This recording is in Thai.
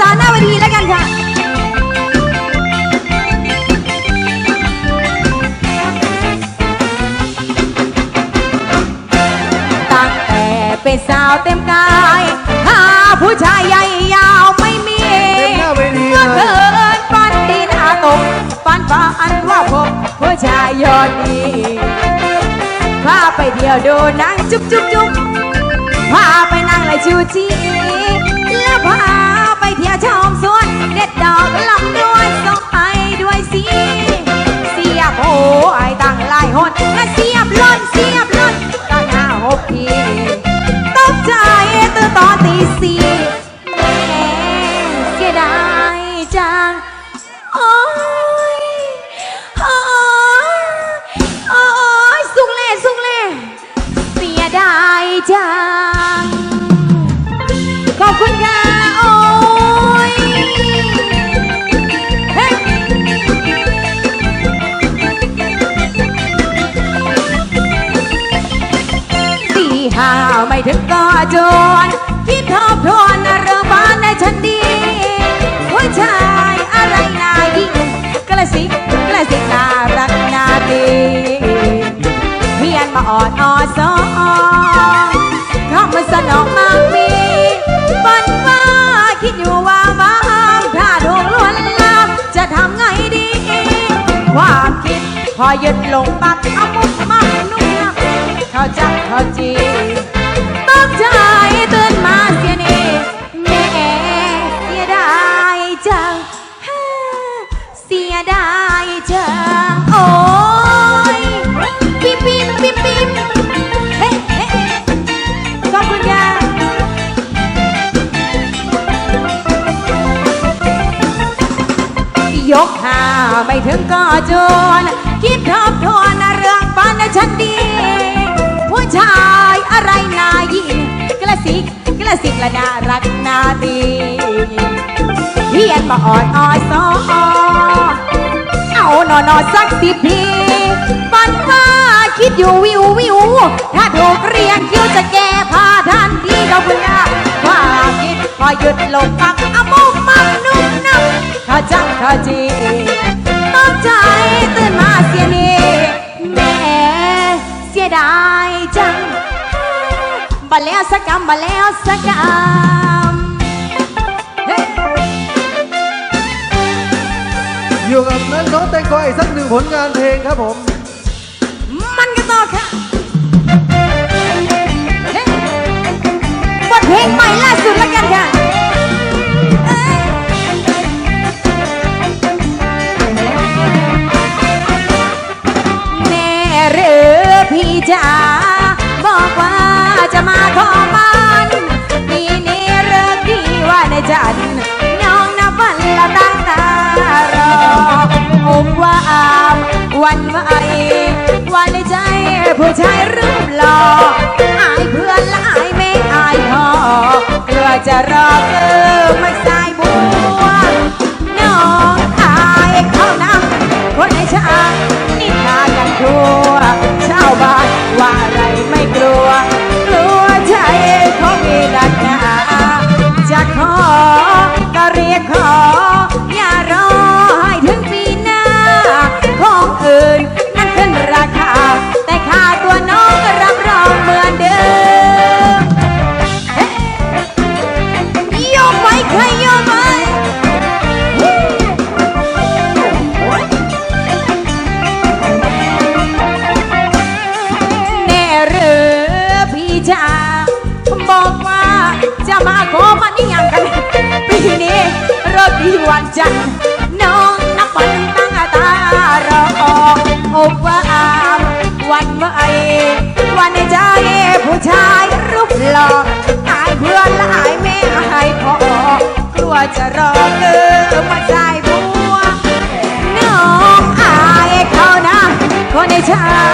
สาวๆหน้าเวทีแล้วกันค่ะตั้งแต่เป็นสาวเต็มกายหาผู้ชายใหญ่ยาวไม่มีเต็มหน้าเวทีเมื่อเลยเกินฝันดินอาตกฝันฝันว่าพบผู้ชายยอดดีพาไปเที่ยวดูหนังจุ๊บจุ๊บจุ๊บพาไปนั่งไล่ชูชีาเสียบลนเสียบลนตั้งห้าหกทีตกใจตื่นตอนตีสี่แม่เสียดายจัง ถึงก็จนคิดทบทวนเรื่องบ้านในฉันดีผู้ชายอะไรนายิ่งกระสิกกระสิกน่ารักน่าดีเพียนมาออดออซอนคำมันสนองมากมีฝันว่าคิดอยู่ว่าบ้าถ้าถูกลวนลามจะทำไงดีความคิดพอยึดลงปักเอามุกมักนุ่มเขาจับเขาจี ต้องใจตื่นมาเสียนี่แม่เสียดายจังเสียดายจังโอ้ยปิ๊บปิ๊บปิ๊บปิ๊บเฮ้เฮ้ขอบคุณค่ะยกหาไม่ถึงก็จน คิดทบทวนเรื่องฝันฉันดี ผู้ชายอะไรนายิง และน่ารักน่าดีเพียนมาอ่อนอ้อยซอเอาหนอนอสักสิบทีฝันว่าคิดอยู่วิววิว ถ้าถูกเรียงคิ้วจะแก้ผ้าทันทีเราเพื่อความคิดพอหยุดลงปักอามุมมักนุ่มนับเขาจักเขาจี บัดแล้วสักกรรมบัดแล้วสักกรรมเฮ้ยอยู่กับนักร้องแต่งกวอีกสักหนึ่งผลงานเพลงครับผม มันก็ต่อค่ะเฮ้ยบทเพลงใหม่ล่าสุดแล้วกันค่ะ วันไหววันในใจผู้ชายรูปหล่ออายเพื่อนและอายไม่อายพ่อกลัวจะรอ วันจันทร์น้องนับวันตั้งตารออกว่าอามวันเมื่อไอวันในใจผู้ชายรูปหล่ออายเพื่อนและอายแม่อายพ่อกลัวจะรอเกินมาใจบัวน้องอายเขานะคนในชา